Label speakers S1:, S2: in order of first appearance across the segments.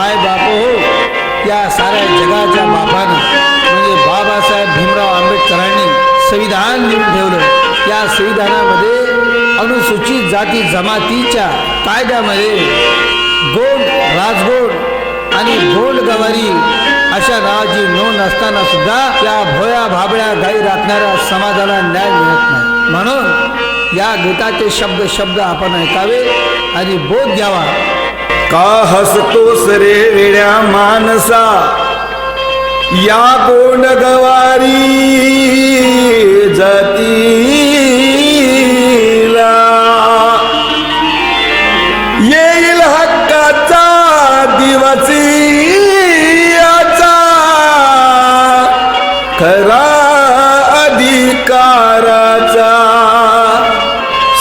S1: माय बाप हो या साऱ्या जगाच्या बापानं. म्हणजे बाबासाहेब भीमराव आंबेडकरांनी संविधान लिहून ठेवलं. या संविधानामध्ये अनुसूचित जाती जमातीच्या कायद्यामध्ये गोंड राजगोंड आणि गोंड गवारी अशा नावाची नोंद असताना सुद्धा त्या भोया भाबळ्या गाई राखणाऱ्या समाजाला न्याय मिळत नाही. म्हणून या गीताचे शब्द शब्द आपण ऐकावे आणि बोध घ्यावा.
S2: का हसतोस रे वेड्या मानसा? या गोंड गवारी जातीला? येईल हक्काचा दिवसी याचा. खरा अधिकाराचा.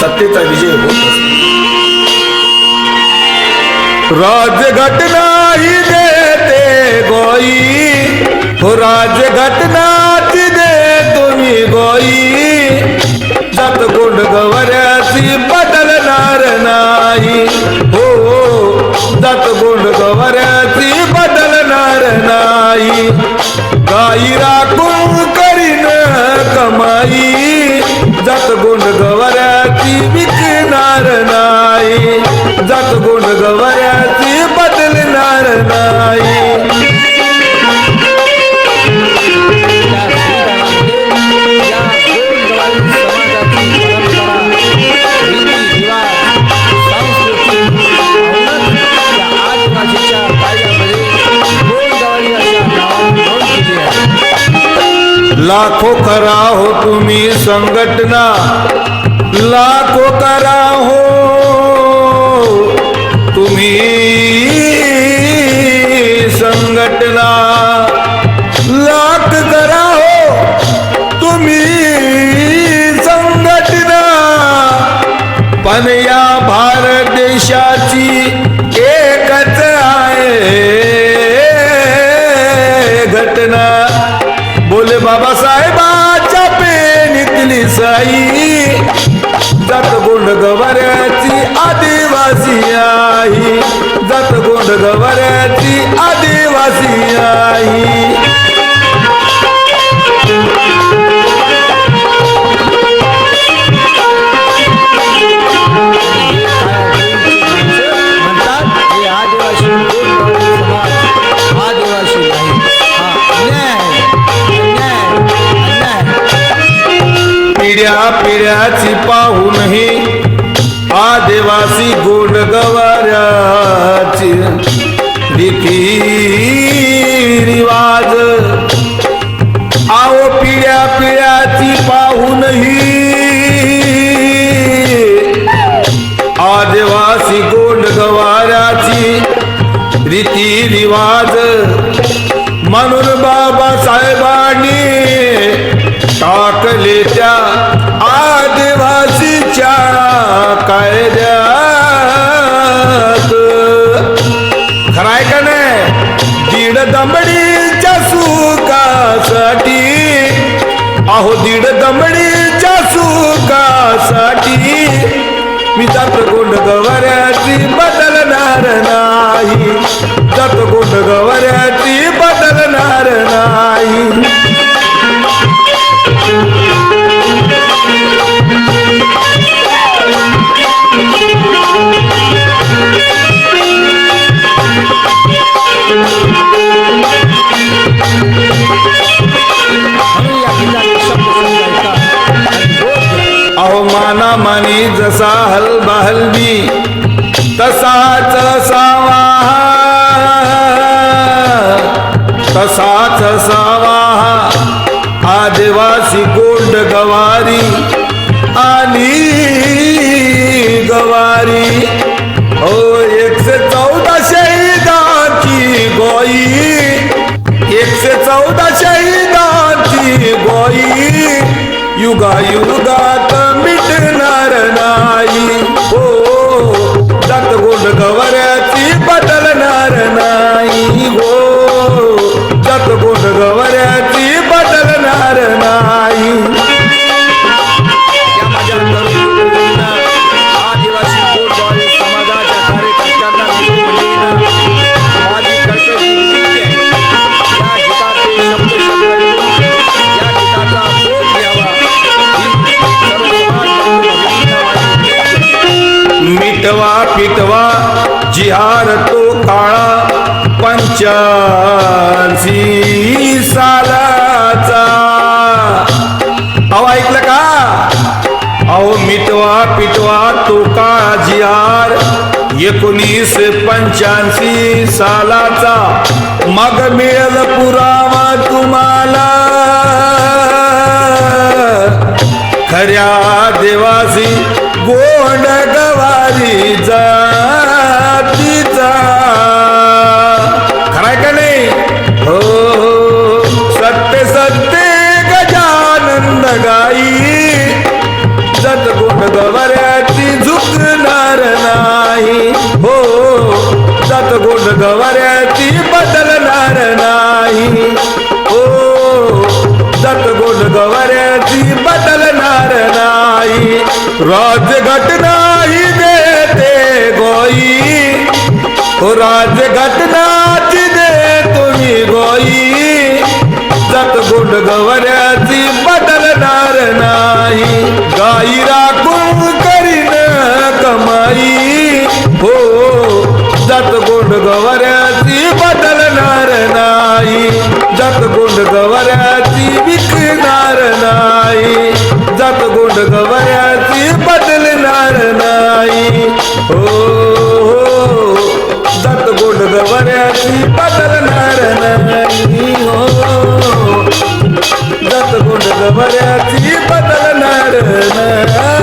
S2: सत्तेचा विजय. राजघटना ही देते गोई। हो राजघटनाच दे तुम्ही गोई। जात गोंड गवऱ्याची बदलणार नाही। हो जात गोंड गवऱ्याची बदलणार नाही। गाई लाखो करा हो तुम्ही संघटना लाखो करा हो तुम्ही संघटना लाख करा हो तुम्ही संघटना पण या भारत देशाची एकच आहे घटना। पेनीतली साई जात गोंड पिढ्या पिढ्याची पाहूनही आदिवासी गोड गवाऱ्याची रीती रिवाज. आओ पिढ्या पिढ्याची पाहूनही आदिवासी गोड गवाऱ्याची रीती रिवाज. म्हणून बा खराय दीड दमडीच्या सुखासाठी. अहो दीड दमडीच्या सुखासाठी. मी जात गोंड गवऱ्याची बदलणार नाही. जात गोंड गवऱ्या तसा हलबा
S1: हलबी तसाच सावा तसाच सावा आदिवासी गोंड गवारी आली
S2: गवारी। ओ एकशे चौदा शहीदाची गोई एकशे चौदा शहीदाची गोई युगा युगात जिहार तो काळा पंचासी सालाचा. अहो ऐकलं का? अहो मिटवा पिटवा तो काळा जिहार एकोणीस पंच्याऐंशी सालाचा. मग मिळेल पुरावा तुम्हाला. खऱ्या देवासी गोंड गवारी तिचा खराय का नाही? हो हो. सत्य सत्य गजानंद गाई. जत गोंड गवाऱ्याची झुकणार नाही. हो जत गोंड गवाऱ्याची बदलणार नाही. हो जत गोंड गवाऱ्याची बदलणार नाही. राजघटना ही देते गोई. हो राजघटनाची दे तुम्ही गोई जत गोंड गवऱ्याची बदलणार नाही. गाई राखून करीन कमाई. हो जत गोंड गवऱ्याची बदलणार नाही. जत गोंड गवऱ्याची विकणार बऱ्याची बदलणार नाही.